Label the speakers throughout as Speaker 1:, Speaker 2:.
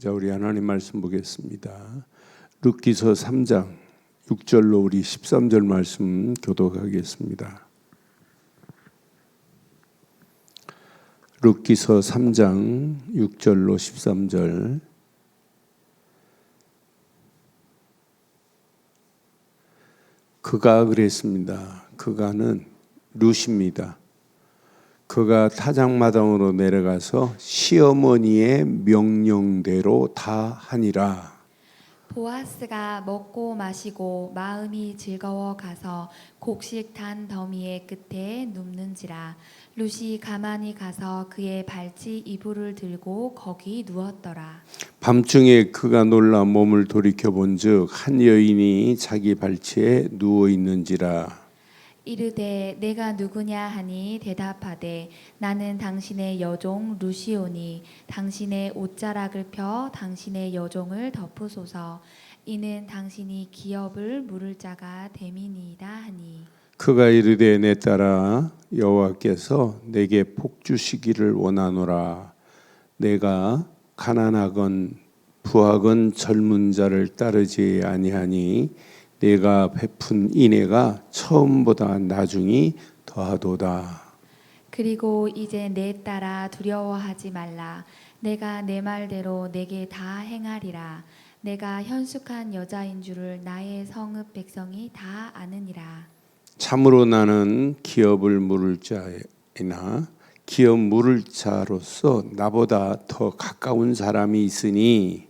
Speaker 1: 자, 우리 하나님 말씀 보겠습니다. 룻기서 3장 6절로 우리 13절 말씀 교독하겠습니다. 룻기서 3장 6절로 13절 그가 그랬습니다. 그가는 룻입니다. 그가 타작마당으로 내려가서 시어머니의 명령대로 다 하니라.
Speaker 2: 보아스가 먹고 마시고 마음이 즐거워 가서 곡식 단 더미의 끝에 눕는지라 룻이 가만히 가서 그의 발치 이불을 들고 거기 누웠더라
Speaker 1: 밤중에 그가 놀라 몸을 돌이켜 본즉 한 여인이 자기 발치에 누워 있는지라.
Speaker 2: 이르되 내가 누구냐 하니 대답하되 나는 당신의 여종 루시오니 당신의 옷자락을 펴 당신의 여종을 덮으소서 이는 당신이 기업을 물을 자가 됨이니이다 하니
Speaker 1: 그가 이르되 내 딸아 여호와께서 내게 복 주시기를 원하노라. 내가 가난하건 부하건 젊은 자를 따르지 아니하니 내가 베푼 인애가 처음보다 나중이 더하도다.
Speaker 2: 그리고 이제 내 딸아 두려워하지 말라 내가 내 말대로 내게 다 행하리라 내가 현숙한 여자인 줄을 나의 성읍 백성이 다 아느니라
Speaker 1: 참으로 나는 기업을 물을 자이나 기업 물을 자로서 나보다 더 가까운 사람이 있으니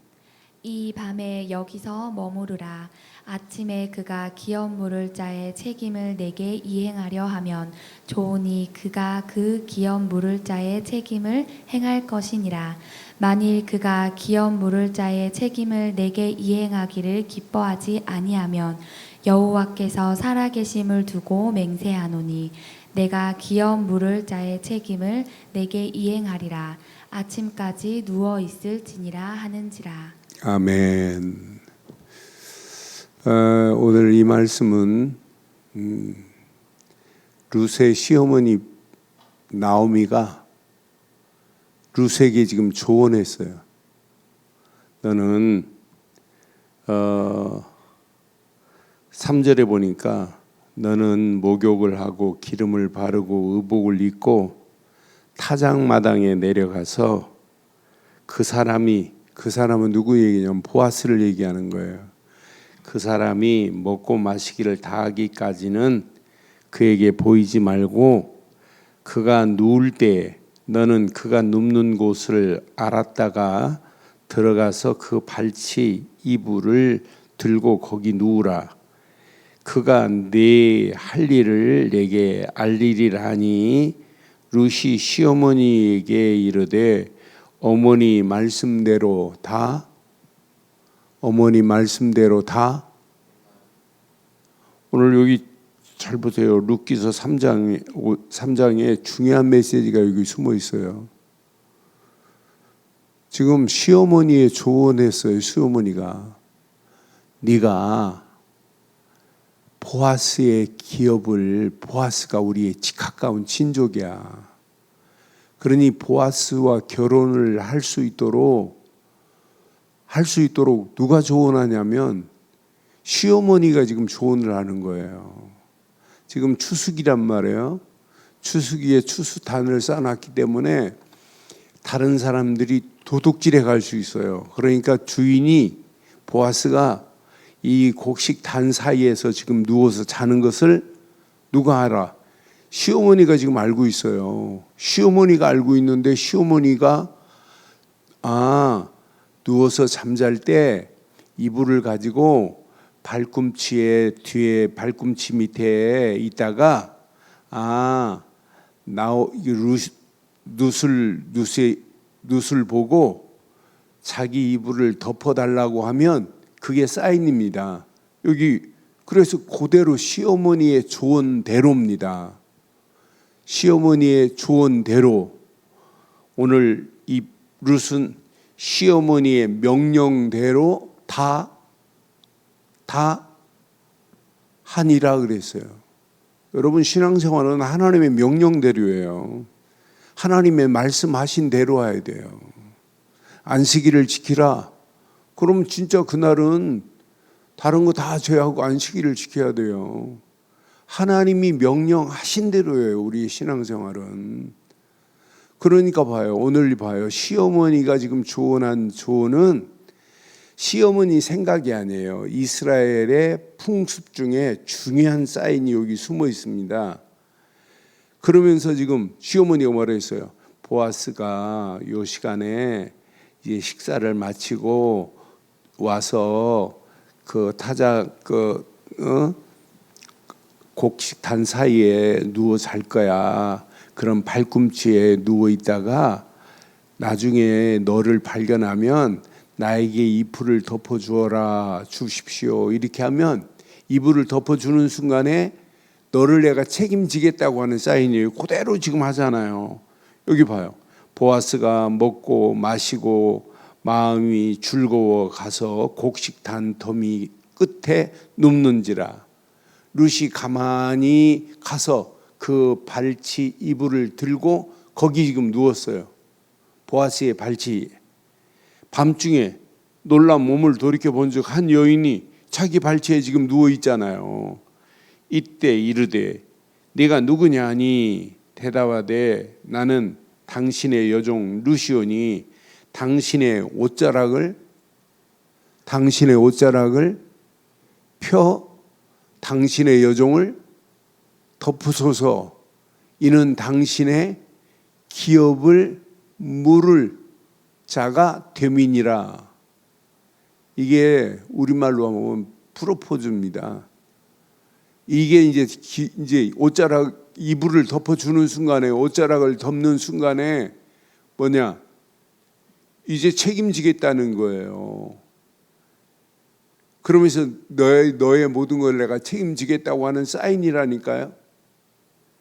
Speaker 2: 이 밤에 여기서 머무르라. 아침에 그가 기업 물을 자의 책임을 내게 이행하려 하면 좋으니 그가 그 기업 물을 자의 책임을 행할 것이니라. 만일 그가 기업 물을 자의 책임을 내게 이행하기를 기뻐하지 아니하면 여호와께서 살아계심을 두고 맹세하노니 내가 기업 물을 자의 책임을 내게 이행하리라. 아침까지 누워 있을지니라 하는지라.
Speaker 1: 아멘. 어, 오늘 이 말씀은 음, 루세 시어머니 나오미가 루세에게 지금 조언했어요. 너는 어, 3절에 보니까 너는 목욕을 하고 기름을 바르고 의복을 입고 타작마당에 내려가서 그 사람이 그 사람은 누구 얘기냐면 보아스를 얘기하는 거예요. 그 사람이 먹고 마시기를 다 하기까지는 그에게 보이지 말고 그가 누울 때 너는 그가 눕는 곳을 알았다가 들어가서 그 발치 이불을 들고 거기 누우라. 그가 네 할 일을 내게 알리리라 하니 루시 시어머니에게 이르되 어머니 말씀대로 다 어머니 말씀대로 다 오늘 여기 잘 보세요. 룻기서 3장에 3장에 중요한 메시지가 여기 숨어 있어요. 지금 시어머니의 조언했어요. 시어머니가 네가 보아스의 기업을 보아스가 우리의 가까운 친족이야. 그러니 보아스와 결혼을 할 수 있도록 할 수 있도록 누가 조언하냐면 시어머니가 지금 조언을 하는 거예요. 지금 추수기란 말이에요. 추수기에 추수단을 쌓아놨기 때문에 다른 사람들이 도둑질해 갈 수 있어요. 그러니까 주인이 보아스가 이 곡식 단 사이에서 지금 누워서 자는 것을 누가 알아? 시어머니가 지금 알고 있어요. 시어머니가 알고 있는데 시어머니가 아 누워서 잠잘 때 이불을 가지고 발꿈치에 뒤에 발꿈치 밑에 있다가 아 나오 누슬 누세 누슬 보고 자기 이불을 덮어달라고 하면 그게 사인입니다. 여기 그래서 그대로 시어머니의 조언대로입니다. 시어머니의 조언대로 오늘 이 룻은 시어머니의 명령대로 다, 다 하니라 그랬어요. 여러분, 신앙생활은 하나님의 명령대로예요. 하나님의 말씀하신 대로 해야 돼요. 안식일을 지키라. 그럼 진짜 그날은 다른 거 다 제하고 안식일을 지켜야 돼요. 하나님이 명령하신 대로예요. 우리 신앙생활은. 그러니까 봐요. 오늘 봐요. 시어머니가 지금 조언한 조언은 시어머니 생각이 아니에요. 이스라엘의 풍습 중에 중요한 사인이 여기 숨어 있습니다. 그러면서 지금 시어머니가 뭐라 했어요? 보아스가 요 시간에 이제 식사를 마치고 와서 그 타자 그 어? 곡식단 사이에 누워 잘 거야. 그런 발꿈치에 누워 있다가 나중에 너를 발견하면 나에게 이불을 덮어 주어라 주십시오. 이렇게 하면 이불을 덮어 주는 순간에 너를 내가 책임지겠다고 하는 사인이에요. 그대로 지금 하잖아요. 여기 봐요. 보아스가 먹고 마시고 마음이 즐거워 가서 곡식단 더미 끝에 눕는지라. 루시 가만히 가서 그 발치 이불을 들고 거기 지금 누웠어요. 보아스의 발치. 밤중에 놀란 몸을 돌이켜 본 적 한 여인이 자기 발치에 지금 누워 있잖아요. 이때 이르되 네가 누구냐 하니 대답하되 나는 당신의 여종 루시오니 당신의 옷자락을 당신의 옷자락을 펴 당신의 여종을 덮으소서 이는 당신의 기업을 물을 자가 됨이니라 이게 우리말로 하면 프로포즈입니다. 이게 이제 기, 이제 옷자락 이불을 덮어 주는 순간에 옷자락을 덮는 순간에 뭐냐 이제 책임지겠다는 거예요. 그러면서 너의 너의 모든 걸 내가 책임지겠다고 하는 사인이라니까요.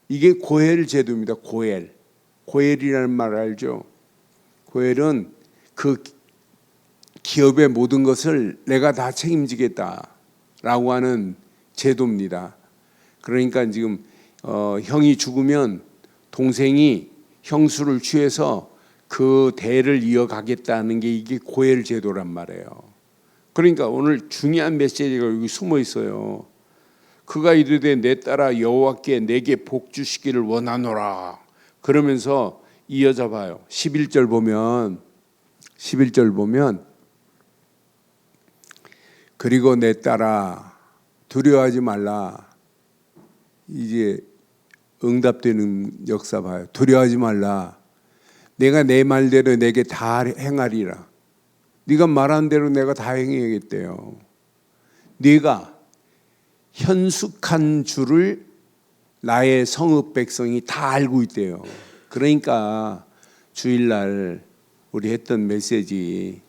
Speaker 1: 이게 고엘 제도입니다. 고엘. 고엘이라는 말 알죠? 고엘은 그 기업의 모든 것을 내가 다 책임지겠다라고 하는 제도입니다. 그러니까 지금 어, 형이 죽으면 동생이 형수를 취해서 그 대를 이어가겠다는 게 이게 고엘 제도란 말이에요. 그러니까 오늘 중요한 메시지가 여기 숨어 있어요. 그가 이르되 내 따라 여호와께 내게 복 주시기를 원하노라. 그러면서 이어져 봐요. 11절 보면 11절 보면 그리고 내 따라 두려워하지 말라. 이제 응답되는 역사 봐요. 두려워하지 말라. 내가 내 말대로 내게 다 행하리라. 네가 말한 대로 내가 다 행해야겠대요. 네가 현숙한 줄을 나의 성읍 백성이 다 알고 있대요. 그러니까 주일날 우리 했던 메시지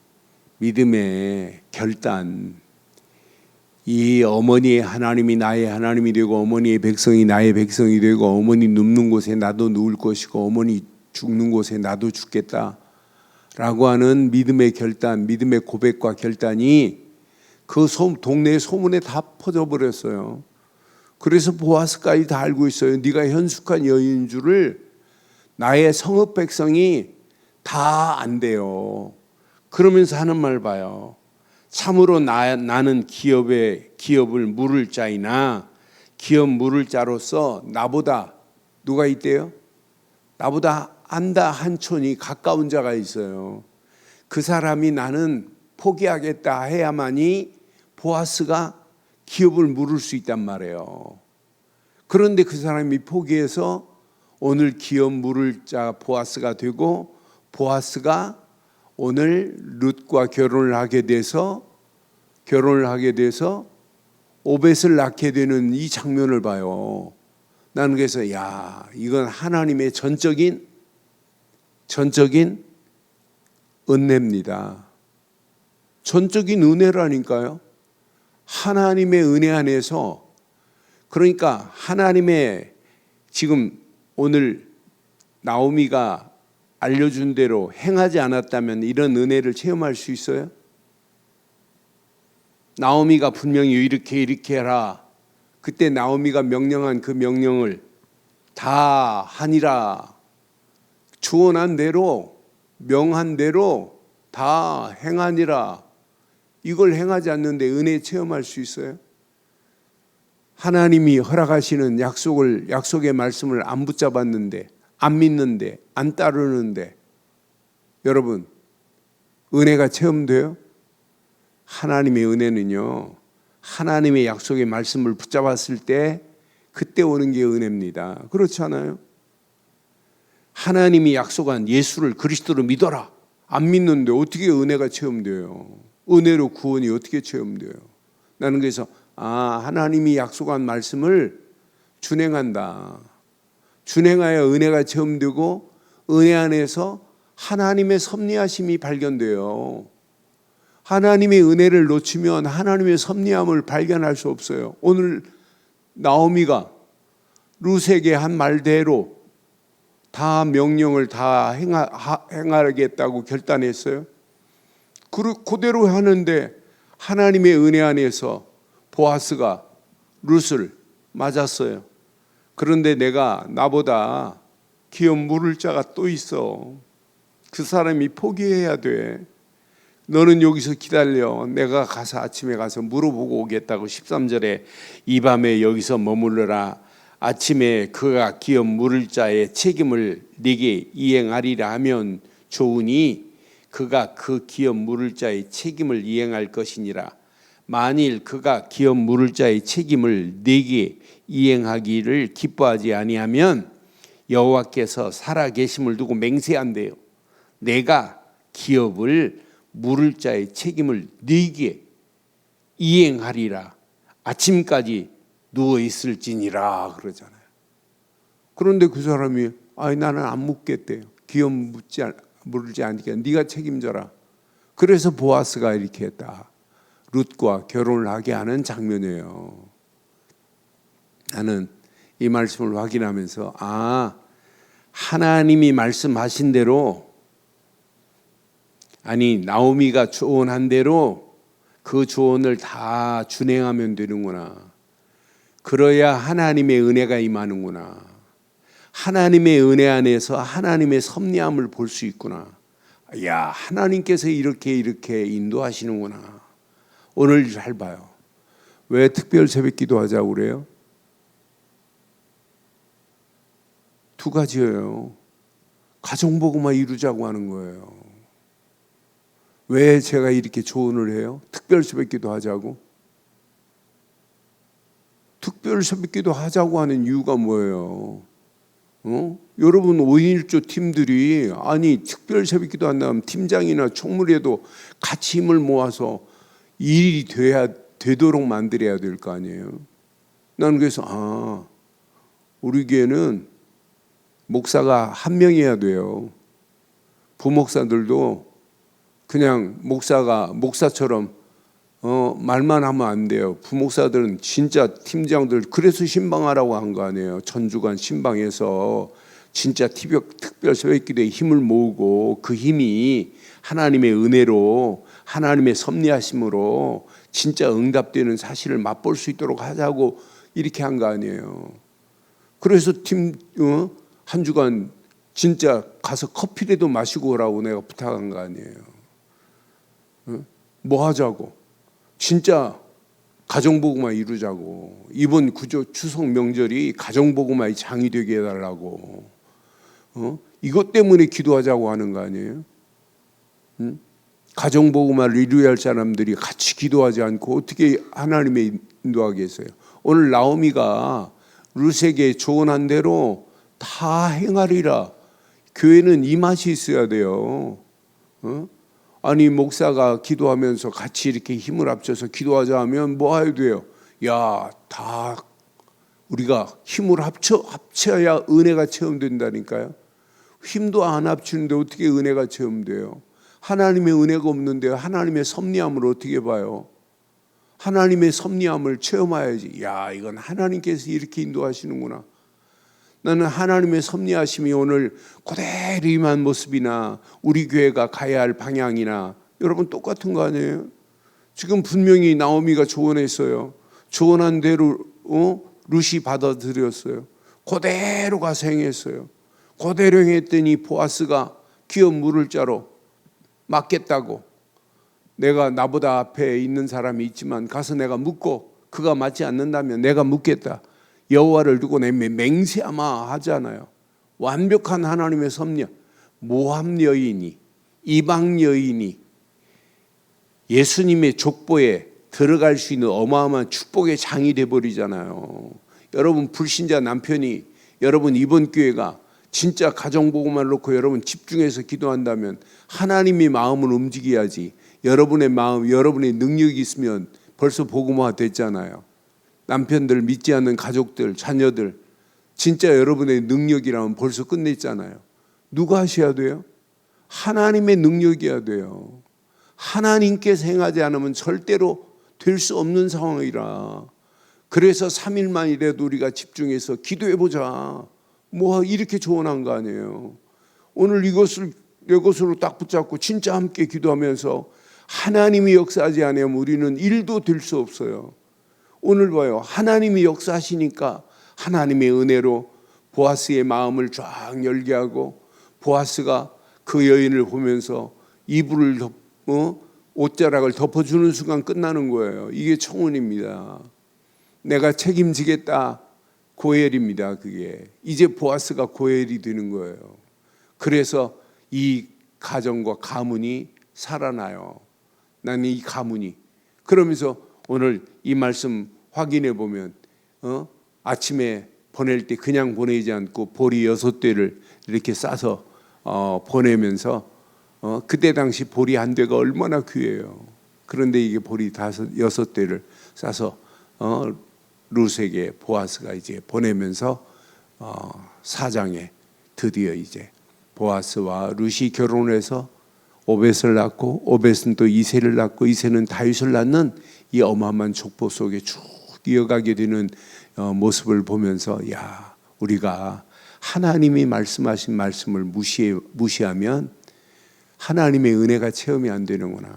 Speaker 1: 믿음의 결단 이 어머니의 하나님이 나의 하나님이 되고 어머니의 백성이 나의 백성이 되고 어머니 눕는 곳에 나도 누울 것이고 어머니 죽는 곳에 나도 죽겠다 라고 하는 믿음의 결단, 믿음의 고백과 결단이 그 소, 동네 소문에 다 퍼져 버렸어요. 그래서 보아스까지 다 알고 있어요. 네가 현숙한 여인 줄을 나의 성읍 백성이 다 안 돼요. 그러면서 하는 말 봐요. 참으로 나, 나는 기업의 기업을 물을 자이나 기업 물을 자로서 나보다 누가 있대요? 나보다 안다 한촌이 가까운 자가 있어요. 그 사람이 나는 포기하겠다 해야만이 보아스가 기업을 물을 수 있단 말이에요. 그런데 그 사람이 포기해서 오늘 기업 물을 자 보아스가 되고 보아스가 오늘 룻과 결혼을 하게 돼서 결혼을 하게 돼서 오벳을 낳게 되는 이 장면을 봐요. 나는 그래서 야 이건 하나님의 전적인 전적인 은혜입니다. 전적인 은혜라니까요. 하나님의 은혜 안에서 그러니까 하나님의 지금 오늘 나오미가 알려준 대로 행하지 않았다면 이런 은혜를 체험할 수 있어요? 나오미가 분명히 이렇게 이렇게 해라. 그때 나오미가 명령한 그 명령을 다 하니라. 주원한 대로 명한 대로 다 행하니라. 이걸 행하지 않는데 은혜 체험할 수 있어요? 하나님이 허락하시는 약속을 약속의 말씀을 안 붙잡았는데 안 믿는데 안 따르는데 여러분 은혜가 체험돼요? 하나님의 은혜는요. 하나님의 약속의 말씀을 붙잡았을 때 그때 오는 게 은혜입니다. 그렇지 않아요? 하나님이 약속한 예수를 그리스도로 믿어라. 안 믿는데 어떻게 은혜가 체험돼요? 은혜로 구원이 어떻게 체험돼요? 나는 그래서 아, 하나님이 약속한 말씀을 준행한다. 준행하여 은혜가 체험되고 은혜 안에서 하나님의 섭리하심이 발견돼요. 하나님의 은혜를 놓치면 하나님의 섭리함을 발견할 수 없어요. 오늘 나오미가 루세게 한 말대로 다 명령을 다 행하, 하- 행하겠다고 결단했어요. 그 그대로 하는데 하나님의 은혜 안에서 보아스가 룻을 맞았어요. 그런데 내가 나보다 기업 물을 자가 또 있어. 그 사람이 포기해야 돼. 너는 여기서 기다려. 내가 가서 아침에 가서 물어보고 오겠다고 13절에 이 밤에 여기서 머물러라. 아침에 그가 기업 물을 자의 책임을 네게 이행하리라 하면 좋으니 그가 그 기업 물을 자의 책임을 이행할 것이니라. 만일 그가 기업 물을 자의 책임을 네게 이행하기를 기뻐하지 아니하면 여호와께서 살아 계심을 두고 맹세한대요. 내가 기업을 물을 자의 책임을 네게 이행하리라. 아침까지 누워 있을지니라 그러잖아요. 그런데 그 사람이 아니 나는 안 묻겠대요. 기업 묻지 않- 물지 않게 네가 책임져라. 그래서 보아스가 이렇게 했다. 룻과 결혼을 하게 하는 장면이에요. 나는 이 말씀을 확인하면서 아 하나님이 말씀하신 대로 아니 나오미가 조언한 대로 그 조언을 다 준행하면 되는구나. 그러야 하나님의 은혜가 임하는구나. 하나님의 은혜 안에서 하나님의 섭리함을 볼 수 있구나. 야, 하나님께서 이렇게 이렇게 인도하시는구나. 오늘 잘 봐요. 왜 특별 새벽 기도하자고 그래요? 두 가지예요. 가정 보고만 이루자고 하는 거예요. 왜 제가 이렇게 조언을 해요? 특별 새벽 기도하자고? 특별 새벽 기도하자고 하는 이유가 뭐예요? 어? 여러분 5.1조 팀들이 아니 특별 새벽 기도 한다면 팀장이나 총무에도 같이 힘을 모아서 일이 돼야 되도록 만들어야 될 거 아니에요. 나는 그래서 아 우리 교회는 목사가 한 명이어야 돼요. 부목사들도 그냥 목사가 목사처럼 어, 말만 하면 안 돼요. 부목사들은 진짜 팀장들 그래서 신방하라고 한 거 아니에요. 전주간 신방에서 진짜 특별, 특별 새벽기도에 힘을 모으고 그 힘이 하나님의 은혜로 하나님의 섭리하심으로 진짜 응답되는 사실을 맛볼 수 있도록 하자고 이렇게 한 거 아니에요. 그래서 팀, 어? 한 주간 진짜 가서 커피라도 마시고 오라고 내가 부탁한 거 아니에요. 어? 뭐 하자고. 진짜 가정보고만 이루자고. 이번 구조 추석 명절이 가정보고만이 장이 되게 해달라고. 어? 이것 때문에 기도하자고 하는 거 아니에요? 응? 가정보고만을 이루어야 할 사람들이 같이 기도하지 않고 어떻게 하나님의 인도하겠어요? 오늘 나오미가 루세게 조언한 대로 다 행하리라. 교회는 이 맛이 있어야 돼요. 어? 아니 목사가 기도하면서 같이 이렇게 힘을 합쳐서 기도하자 하면 뭐 해야 돼요? 야, 다 우리가 힘을 합쳐 합쳐야 은혜가 체험된다니까요. 힘도 안 합치는데 어떻게 은혜가 체험돼요? 하나님의 은혜가 없는데 하나님의 섭리함을 어떻게 봐요? 하나님의 섭리함을 체험해야지. 야, 이건 하나님께서 이렇게 인도하시는구나. 나는 하나님의 섭리하심이 오늘 그대로 임한 모습이나 우리 교회가 가야 할 방향이나 여러분 똑같은 거 아니에요? 지금 분명히 나오미가 조언했어요. 조언한 대로 어? 루시 받아들였어요. 그대로 가서 행했어요. 그대로 행했더니 보아스가 기업 물을 자로 맞겠다고 내가 나보다 앞에 있는 사람이 있지만 가서 내가 묻고 그가 맞지 않는다면 내가 묻겠다. 여호와를 두고 내 맹세하마 하잖아요. 완벽한 하나님의 섭리 모함 여인이 이방 여인이 예수님의 족보에 들어갈 수 있는 어마어마한 축복의 장이 돼 버리잖아요. 여러분 불신자 남편이 여러분 이번 교회가 진짜 가정 보고만 놓고 여러분 집중해서 기도한다면 하나님의 마음을 움직여야지. 여러분의 마음, 여러분의 능력이 있으면 벌써 복음화 됐잖아요. 남편들 믿지 않는 가족들, 자녀들 진짜 여러분의 능력이라면 벌써 끝냈잖아요. 누가 하셔야 돼요? 하나님의 능력이어야 돼요. 하나님께서 행하지 않으면 절대로 될 수 없는 상황이라. 그래서 3일만 이래도 우리가 집중해서 기도해 보자. 뭐 이렇게 조언한 거 아니에요. 오늘 이것을 이것으로 딱 붙잡고 진짜 함께 기도하면서 하나님이 역사하지 않으면 우리는 일도 될 수 없어요. 오늘 봐요. 하나님이 역사하시니까 하나님의 은혜로 보아스의 마음을 쫙 열게 하고 보아스가 그 여인을 보면서 이불을 덮, 어? 옷자락을 덮어주는 순간 끝나는 거예요. 이게 청혼입니다. 내가 책임지겠다. 고엘입니다. 그게 이제 보아스가 고엘이 되는 거예요. 그래서 이 가정과 가문이 살아나요. 나는 이 가문이 그러면서 오늘 이 말씀 확인해 보면 어? 아침에 보낼 때 그냥 보내지 않고 보리 여섯 대를 이렇게 싸서 어, 보내면서 어, 그때 당시 보리 한 대가 얼마나 귀해요. 그런데 이게 보리 다섯 여섯 대를 싸서 어, 루스에게 보아스가 이제 보내면서 어, 사장에 드디어 이제 보아스와 루시 결혼해서 오벳을 낳고 오벳은 또 이세를 낳고 이세는 다윗을 낳는 이 어마어마한 족보 속에 쭉 이어가게 되는 어, 모습을 보면서 야 우리가 하나님이 말씀하신 말씀을 무시해, 무시하면 하나님의 은혜가 체험이 안 되는구나.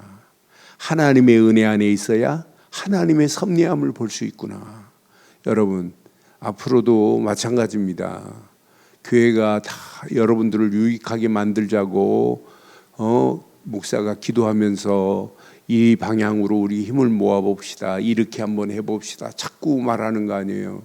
Speaker 1: 하나님의 은혜 안에 있어야 하나님의 섭리함을 볼 수 있구나. 여러분 앞으로도 마찬가지입니다. 교회가 다 여러분들을 유익하게 만들자고 어, 목사가 기도하면서 이 방향으로 우리 힘을 모아 봅시다. 이렇게 한번 해 봅시다. 자꾸 말하는 거 아니에요.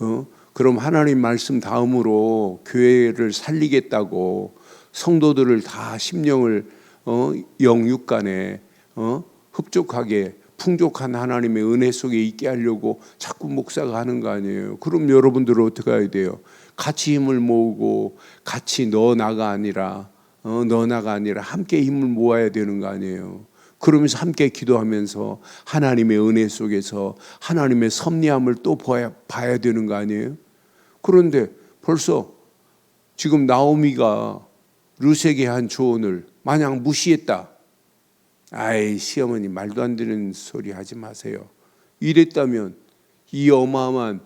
Speaker 1: 어? 그럼 하나님 말씀 다음으로 교회를 살리겠다고 성도들을 다 심령을 어, 영육간에 어, 흡족하게 풍족한 하나님의 은혜 속에 있게 하려고 자꾸 목사가 하는 거 아니에요. 그럼 여러분들은 어떻게 해야 돼요? 같이 힘을 모으고 같이 너 나가 아니라 어, 너 나가 아니라 함께 힘을 모아야 되는 거 아니에요. 그러면서 함께 기도하면서 하나님의 은혜 속에서 하나님의 섭리함을 또 봐야, 봐야 되는 거 아니에요? 그런데 벌써 지금 나오미가 루세게 한 조언을 마냥 무시했다. 아이 시어머니 말도 안 되는 소리 하지 마세요. 이랬다면 이 어마어마한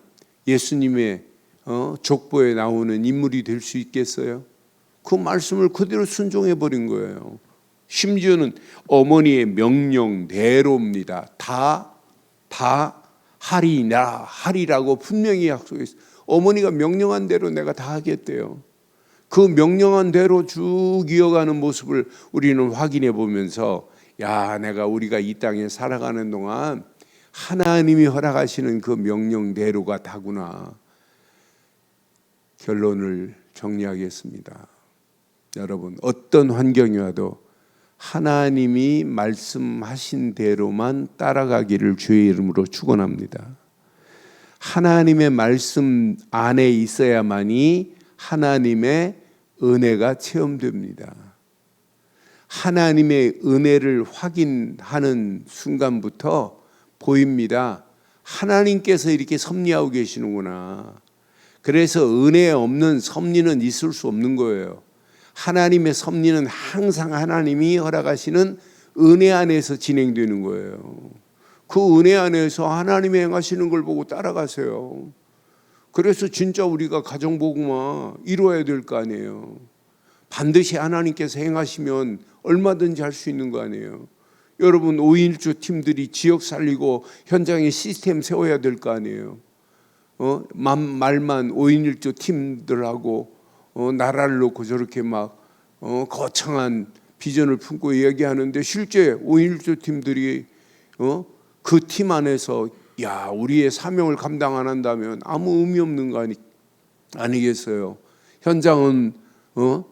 Speaker 1: 예수님의 어, 족보에 나오는 인물이 될 수 있겠어요? 그 말씀을 그대로 순종해 버린 거예요. 심지어는 어머니의 명령대로입니다. 다, 다 하리나, 하리라고 분명히 약속했어요. 어머니가 명령한 대로 내가 다 하겠대요. 그 명령한 대로 쭉 이어가는 모습을 우리는 확인해 보면서 야, 내가 우리가 이 땅에 살아가는 동안 하나님이 허락하시는 그 명령대로가 다구나. 결론을 정리하겠습니다. 여러분, 어떤 환경이 와도 하나님이 말씀하신 대로만 따라가기를 주의 이름으로 축원합니다. 하나님의 말씀 안에 있어야만이 하나님의 은혜가 체험됩니다. 하나님의 은혜를 확인하는 순간부터 보입니다. 하나님께서 이렇게 섭리하고 계시는구나. 그래서 은혜 없는 섭리는 있을 수 없는 거예요. 하나님의 섭리는 항상 하나님이 허락하시는 은혜 안에서 진행되는 거예요. 그 은혜 안에서 하나님이 행하시는 걸 보고 따라가세요. 그래서 진짜 우리가 가정복음화 이루어야 될 거 아니에요. 반드시 하나님께서 행하시면 얼마든지 할 수 있는 거 아니에요. 여러분 5인일조 팀들이 지역 살리고 현장에 시스템 세워야 될 거 아니에요. 어? 말만 5인일조 팀들하고 어, 나라를 놓고 저렇게 막 어, 거창한 비전을 품고 이야기하는데 실제 5.16조 팀들이 어? 그 팀 안에서 야 우리의 사명을 감당 안 한다면 아무 의미 없는 거 아니, 아니겠어요. 현장은 어?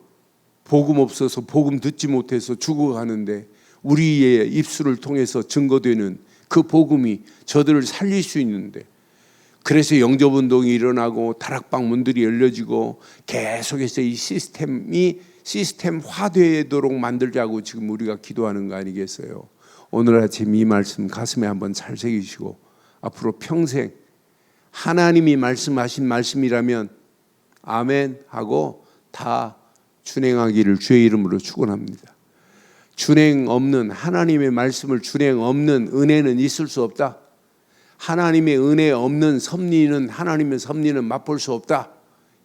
Speaker 1: 복음 없어서 복음 듣지 못해서 죽어가는데 우리의 입술을 통해서 증거되는 그 복음이 저들을 살릴 수 있는데 그래서 영접 운동이 일어나고 다락방 문들이 열려지고 계속해서 이 시스템이 시스템화되도록 만들자고 지금 우리가 기도하는 거 아니겠어요? 오늘 아침 이 말씀 가슴에 한번 잘 새기시고 앞으로 평생 하나님이 말씀하신 말씀이라면 아멘 하고 다 준행하기를 주의 이름으로 축원합니다. 준행 없는 하나님의 말씀을 준행 없는 은혜는 있을 수 없다. 하나님의 은혜 없는 섭리는 하나님의 섭리는 맛볼 수 없다.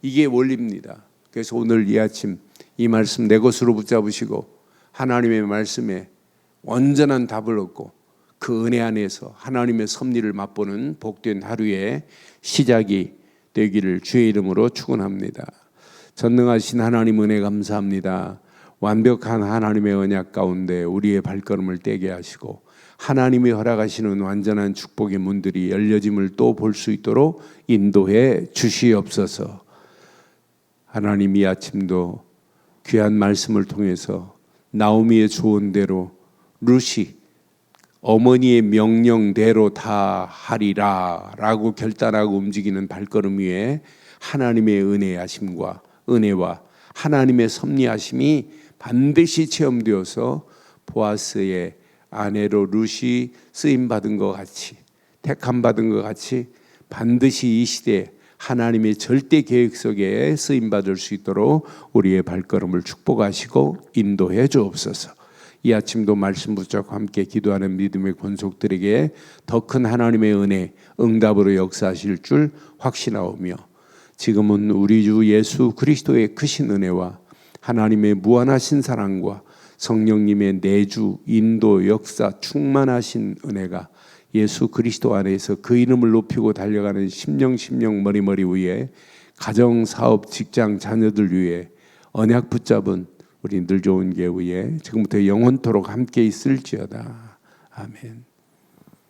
Speaker 1: 이게 원리입니다. 그래서 오늘 이 아침 이 말씀 내 것으로 붙잡으시고 하나님의 말씀에 온전한 답을 얻고 그 은혜 안에서 하나님의 섭리를 맛보는 복된 하루의 시작이 되기를 주의 이름으로 축원합니다. 전능하신 하나님 은혜 감사합니다. 완벽한 하나님의 언약 가운데 우리의 발걸음을 떼게 하시고 하나님이 허락하시는 완전한 축복의 문들이 열려짐을 또 볼 수 있도록 인도해 주시옵소서. 하나님 이 아침도 귀한 말씀을 통해서 나오미의 조언대로 루시 어머니의 명령대로 다 하리라 라고 결단하고 움직이는 발걸음 위에 하나님의 은혜하심과 은혜와 하나님의 섭리하심이 반드시 체험되어서 보아스의 아내로 루시 쓰임 받은 것 같이 택함 받은 것 같이 반드시 이 시대 하나님의 절대 계획 속에 쓰임 받을 수 있도록 우리의 발걸음을 축복하시고 인도해 주옵소서. 이 아침도 말씀 붙잡고 함께 기도하는 믿음의 권속들에게 더 큰 하나님의 은혜 응답으로 역사하실 줄 확신하오며 지금은 우리 주 예수 그리스도의 크신 은혜와 하나님의 무한하신 사랑과 성령님의 내주 인도 역사 충만하신 은혜가 예수 그리스도 안에서 그 이름을 높이고 달려가는 심령 심령 머리머리 위에 가정 사업 직장 자녀들 위해 언약 붙잡은 우리 늘 좋은 교회에 지금부터 영원토록 함께 있을지어다 아멘.